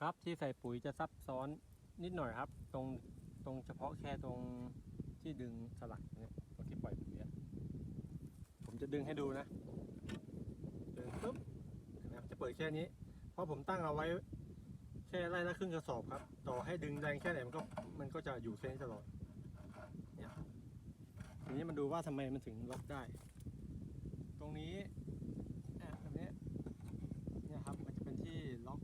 ครับที่ใส่ปุ๋ยจะซับซ้อนนิดหน่อยครับ ตรงตรงเฉพาะแค่ตรงที่ดึงสลักเนี่ยตรงที่ปล่อยปุ๋ยผมจะดึงให้ดูนะดึงปุ๊บเห็นไหมจะเปิดแค่นี้ เพราะผมตั้งเอาไว้แค่ไร่ละครึ่งกระสอบครับ ต่อให้ดึงแรงแค่ไหนมันก็มันก็จะอยู่แค่นี้ตลอดเนี่ยทีนี้มาดูว่าทำไมมันถึงล็อกได้ ตรงนี้อะแบบนี้เนี่ยครับมันจะเป็นที่ล็อก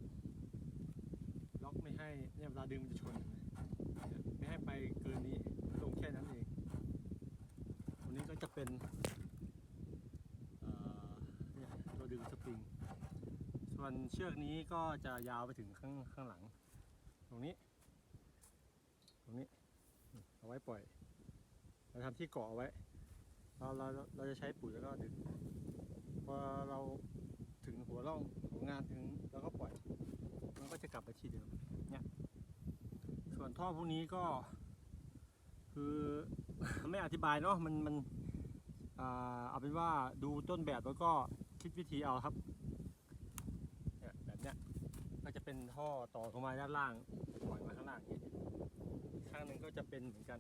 ล็อกไม่ ให้เนี่ยเวลาดึงมันจะชน ไม่ให้ไปเกินนี้ลงแค่นั้นเองตรงนี้ก็จะเป็นเนี่ยตัวดึงสปริง ส่วนเชือกนี้ก็จะยาวไปถึงข้างข้างหลัง ตรงนี้ ตรงนี้เอาไว้ปล่อยเราทำที่เกาะเอาไว้เราเราเราจะใช้ปุ๋ยแล้วก็ดึงพอเราถึงหัวร่องของงานถึงแล้วก็ปล่อย มันก็จะกลับไปที่เดิม ส่วนท่อพวกนี้ก็ คือไม่อธิบายเนาะมันมันเอาเป็นว่าดูต้นแบบแล้วก็คิดวิธีเอาครับเนี่ยแบบเนี้ยก็จะเป็นท่อต่อลงมาด้านล่างปล่อยมาข้างล่างอย่างนี้ข้างหนึ่งก็จะเป็นเหมือนกัน